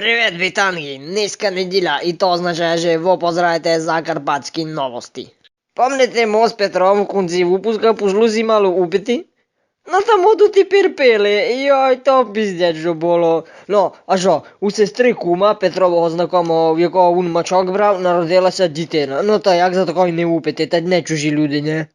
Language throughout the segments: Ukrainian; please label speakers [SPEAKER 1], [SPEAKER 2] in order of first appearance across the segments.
[SPEAKER 1] Привіт, вітанги! Низька неділя, і то означає, що ви позираєте закарпатські новості. Помните мост Петров в кінці випуска пошло зімало упити? Ну там тут тепер пили, йой, то піздець, що було. Ну, а що, у сестри кума Петрового знакомого, в якого він мачок брав, народилася дитина. Ну то як за такої не упити, та не чужі люди, не?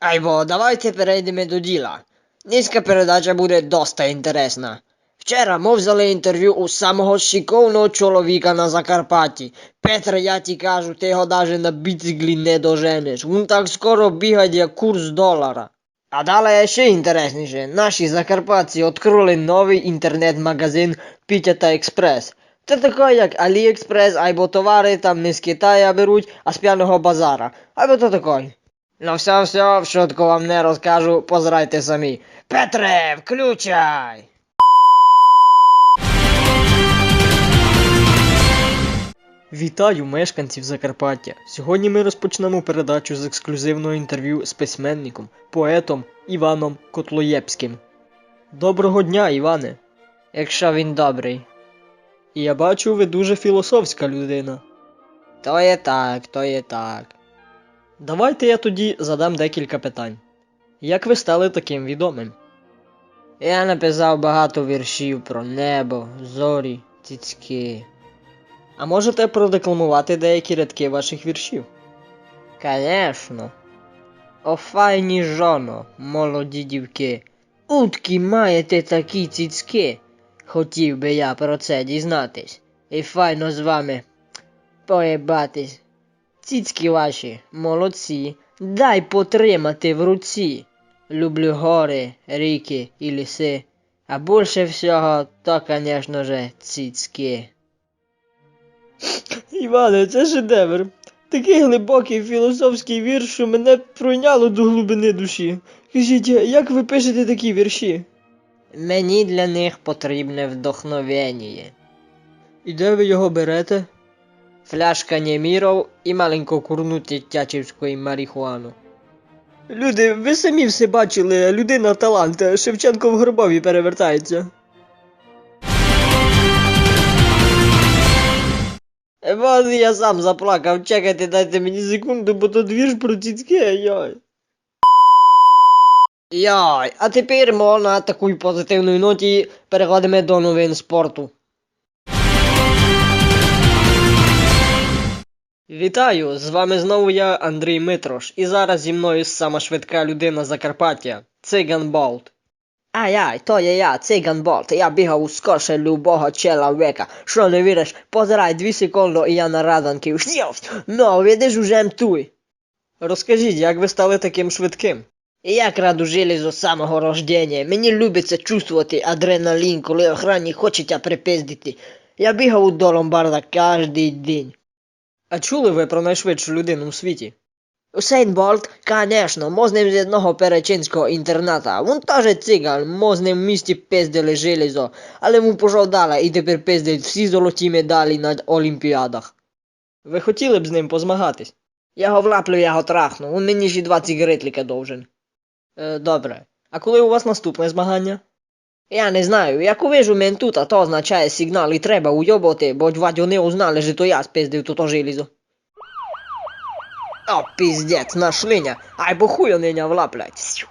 [SPEAKER 1] Айбо, давайте перейдемо до діла. Низька передача буде доста інтересна. Вчора ми взяли інтерв'ю у самого шиковного чоловіка на Закарпатті. Петр, я ті кажу, ти його даже на біциклі не доженеш. Він так скоро бігає, як курс долара. А далі ще інтересніше. Наші закарпатці відкрили новий інтернет-магазин Пітята Експрес. Це таке, як Аліекспрес, або товари там не з Китая беруть, а з п'яного базара. Або то таке. Ну все, все, швидко вам не розкажу, позирайте самі. Петре, включай!
[SPEAKER 2] Вітаю мешканців Закарпаття! Сьогодні ми розпочнемо передачу з ексклюзивного інтерв'ю з письменником, поетом Іваном Котлоєпським. Доброго дня, Іване!
[SPEAKER 1] Якщо він добрий.
[SPEAKER 2] І я бачу, ви дуже філософська людина.
[SPEAKER 1] То є так, то є так.
[SPEAKER 2] Давайте я тоді задам декілька питань. Як ви стали таким відомим?
[SPEAKER 1] Я написав багато віршів про небо, зорі, цицьки.
[SPEAKER 2] А можете продекламувати деякі рядки ваших віршів?
[SPEAKER 1] Конечно. О файні жоно, молоді дівки. Утки маєте такі цицьки. Хотів би я про це дізнатись. І файно з вами поєбатись. Цицьки ваші, молодці, дай потримати в руці. Люблю гори, ріки і ліси. А більше всього, то, конечно же, цицьки.
[SPEAKER 2] Іване, це шедевр. Такий глибокий філософський вірш, що мене пройняло до глибини душі. Скажіть, як ви пишете такі вірші?
[SPEAKER 1] Мені для них потрібне вдохновення.
[SPEAKER 2] І де ви його берете?
[SPEAKER 1] Фляшка Нєміров і маленько курнути тячівської марихуану.
[SPEAKER 2] Люди, ви самі все бачили, людина талант, Шевченко в гробові перевертається.
[SPEAKER 1] Вот я сам заплакав, чекайте, дайте мені секунду, бо тут вірш про цицьки, йой. Йой, а тепер ми на такій позитивній ноті переходимо до новин спорту.
[SPEAKER 2] Вітаю! З вами знову я, Андрій Митрош, і зараз зі мною сама швидка людина Закарпаття Циган Болт.
[SPEAKER 1] Ай-ай, то є я, циган Болт, я бігав ускорше любого чоловіка. Що не віриш, позирай дві секунди і я на раданки. Ну, видиш уже мтуй.
[SPEAKER 2] Розкажіть, як ви стали таким швидким?
[SPEAKER 1] І Я краду железо з самого рождення. Мені любиться чувствувати адреналін, коли охранник хоче тя припиздити. Я бігав до ломбарда кожний день.
[SPEAKER 2] А чули ви про найшвидшу людину у світі?
[SPEAKER 1] Усейн Болт, конечно, ми з одного перечинського інтерната. Він теж циган, з в місті пиздили железо, але йому пішов далі і тепер пиздить всі золоті медалі на Олімпіадах.
[SPEAKER 2] Ви хотіли б з ним позмагатись?
[SPEAKER 1] Я його влаплю, я його трахну, він мені ще два цигаретлика довжен.
[SPEAKER 2] Е, добре. А коли у вас наступне змагання?
[SPEAKER 1] Я не знаю, як увижу ментута, то означає сигнал і треба уйобати, бо вони узнали, що то я спиздив тут желізо. О, піздець, нашлиня, ай бо хуя ниня влаплять. Сю.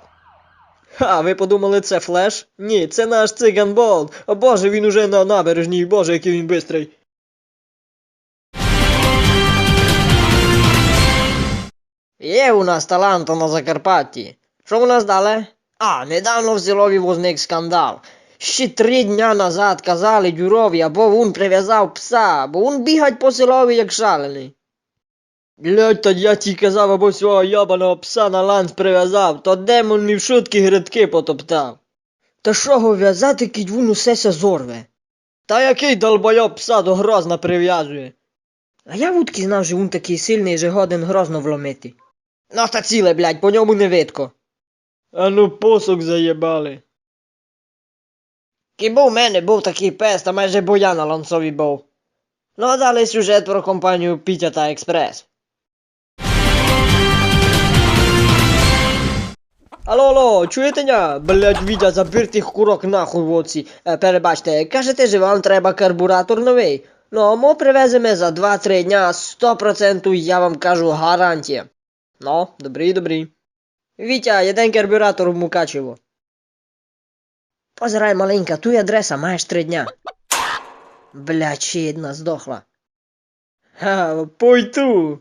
[SPEAKER 2] Ха, ви подумали, це флеш? Ні, це наш циган Болт. О боже, він уже на набережній, боже, який він бистрий.
[SPEAKER 1] Є у нас талант на Закарпатті. Що у нас далі? А, недавно в селові возник скандал. Ще три дня назад казали Дюрові, або він прив'язав пса, бо він бігать по селові як шалений.
[SPEAKER 2] Блять, та я ті казав, або свого ябаного пса на ланц прив'язав, то демон мені в шутки грядки потоптав.
[SPEAKER 1] Та що його в'язати, кідь усеся зорве?
[SPEAKER 2] Та який долбойоб пса до грозна прив'язує?
[SPEAKER 1] А я вудки знав, що він такий сильний, що годен грозно вломити. Ну та ціле, блядь, по ньому не видко.
[SPEAKER 2] А ну посок заєбали.
[SPEAKER 1] Кібо в мене був такий пес, та майже боя ланцові був. Ну а далі сюжет про компанію Пітя та Експрес.
[SPEAKER 2] Алло, алло, чуєте ня? Блять, Вітя, забір тих курок нахуй в оці. Е, перебачте, кажете, що вам треба карбуратор новий. Ну, ми привеземо за 2-3 дня 100% я вам кажу гарантія. Ну, добрий, добрий. Вітя, один карбюратор в Мукачево. Позирай, маленька, ту адреса, маєш три дня. Блять, ще одна здохла. Ха, пойду.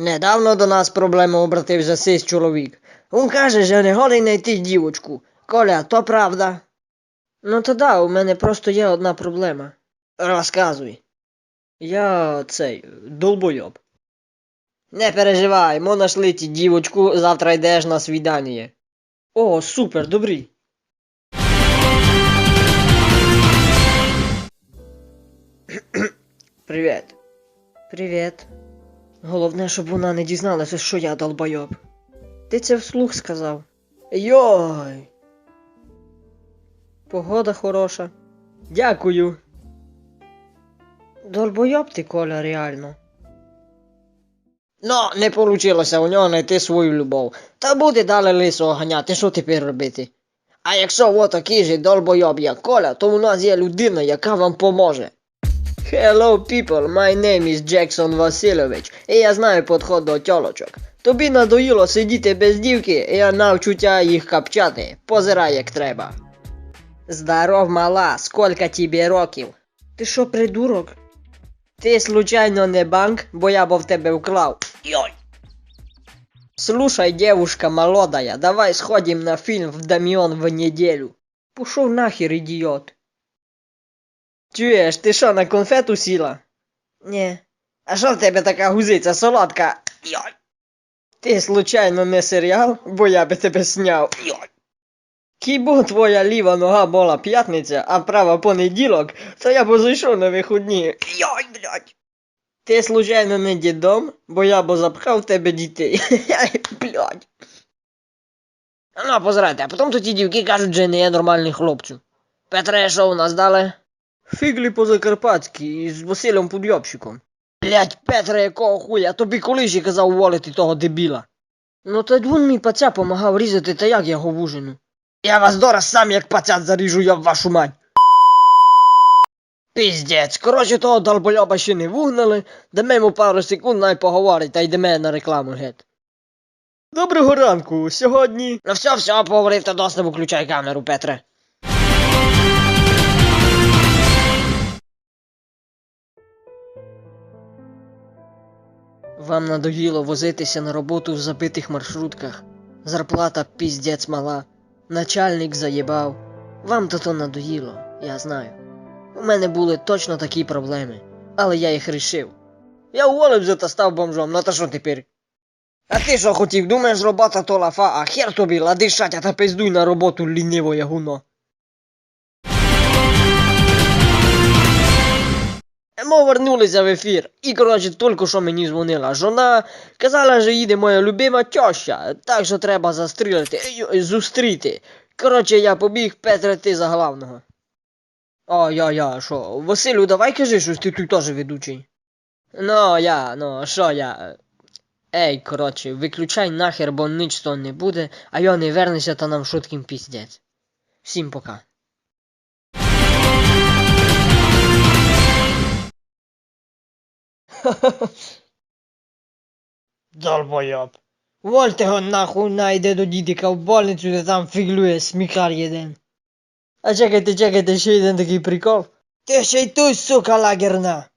[SPEAKER 2] Недавно до нас проблему обратився сись чоловік. Він каже, що не голий знайти дівочку. Коля, то правда. Ну то да, у мене просто є одна проблема. Розказуй. Я цей долбойоб. Не переживай, ми нашли ті дівочку, завтра йдеш на свідання. О, супер, добрий. Привіт. Привіт. Головне, щоб вона не дізналася, що я долбойоб. Ти це вслух сказав. Йой. Погода хороша. Дякую. Долбойоб ти, Коля, реально. Ну, не получилося у нього знайти свою любов. Та буде далі лисого ганяти, що тепер робити? А якщо ви такий же долбойоб, як Коля, то у нас є людина, яка вам поможе. Hello people, my name is Jackson Васильович, і я знаю підход до тьолочок. Тобі надоїло сидіти без дівки, і я навчу тя їх капчати. Позирай як треба. Здоров, мала, сколько тебе років? Ти що, придурок? Ти случайно не банк, бо я б в тебе вклав. Йой. Слушай, девушка молодая, давай сходим на фильм в Дамион в неделю. Пошов нахер, ідіот. Чуєш, ти що, на конфету сіла? Ні. А що в тебе така гузиця солодка? Йой. Ти случайно не серіал, бо я би тебе сняв. Йой. Кібо твоя ліва нога була п'ятниця, а права понеділок, то я б зайшов на виходні. Йой, блядь. Ти случайно не дідом, бо я б запхав в тебе дітей. блядь. Ну, позирайте, а потім то ті дівки кажуть, що не є нормальний хлопцю. Петре, що у нас дали? Фіглі по-закарпатськи із Василем Подйобщиком. Блять, Петре, якого хуя, тобі коли ще казав уволити того дебіла? Ну та він мій паця помагав різати, та як я говужину. Я вас дораз сам як пацят заріжу, я в вашу мать. Піздець, коротше того долбойоба ще не вугнали, дамо йому пару секунд най поговорить та йдемо на рекламу геть. Доброго ранку, сьогодні. Ну все, все, поговорив та досить виключай камеру, Петре. Вам надоїло возитися на роботу в забитих маршрутках. Зарплата піздець мала. Начальник заєбав. Вам то то надоїло, я знаю. У мене були точно такі проблеми, але я їх рішив. Я уволився та став бомжом, ну та що тепер? А ти що хотів, думаєш, робота то лафа, а хер тобі, лади шатя та пиздуй на роботу ліниво ягуно. Ми вернулися в ефір, і коротше тільки що мені дзвонила жона, казала, що їде моя любима тьоща, так що треба застрілити, зустріти. Коротше, я побіг, Петре, ти за главного. О, я, я, що, Василю, давай кажи, що ти тут теж ведучий. Ну, я, ну, що я. Ей, коротше, виключай нахер, бо ніч то не буде, а я не вернуся, та нам шутким піздець. Всім пока. Долбойоб. Вольте го нахуй найде до дідика в больницю, де там фіглює сміхар єден. А чекайте, чекайте, ще один такий прикол. Ти ще й тут, сука, лагерна.